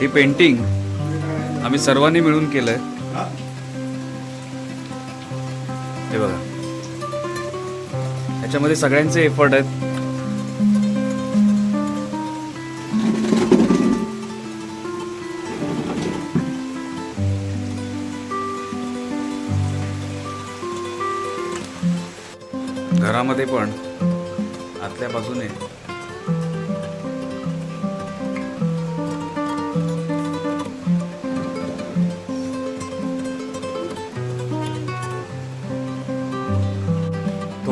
ही painting आम्ही सर्वांनी मिळून केलंय. हे बघा. याच्यामध्ये सगळ्यांचे एफर्ट आहेत. घरामध्ये पण आतल्या बाजूने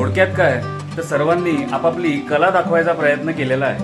थोडक्यात काय? तर सर्वांनी आपापली कला दाखवायचा प्रयत्न केलेला आहे.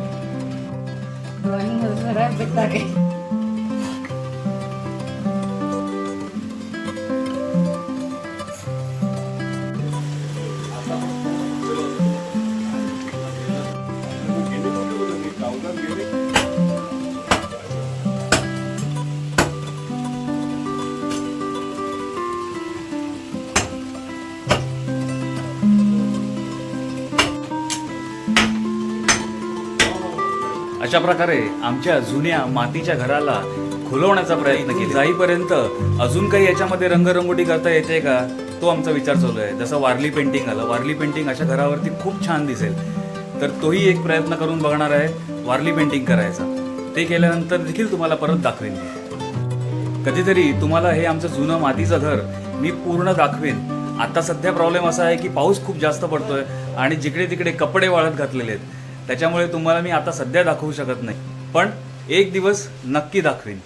अशा प्रकारे आमच्या जुन्या मातीच्या घराला खुलवण्याचा प्रयत्न केला. जाईपर्यंत अजून काही याच्यामध्ये रंगरंगोटी करता येते का? तो आमचा विचार चालू आहे. जसं वारली पेंटिंग आलं. वारली पेंटिंग अशा घरावरती खूप छान दिसेल. तर तोही एक प्रयत्न करून बघणार आहे. वारली पेंटिंग करायचा. ते केल्यानंतर देखील तुम्हाला परत दाखवेन. कधीतरी तुम्हाला हे आमचं जुनं मातीचं घर मी पूर्ण दाखवेन. आता सध्या प्रॉब्लेम असा आहे की पाऊस खूप जास्त पडतोय आणि जिकडे तिकडे कपडे वाळत घातलेले आहेत. त्याच्यामुळे तुम्हाला मी आता सध्या दाखवू शकत नाही. पण एक दिवस नक्की दाखवेन.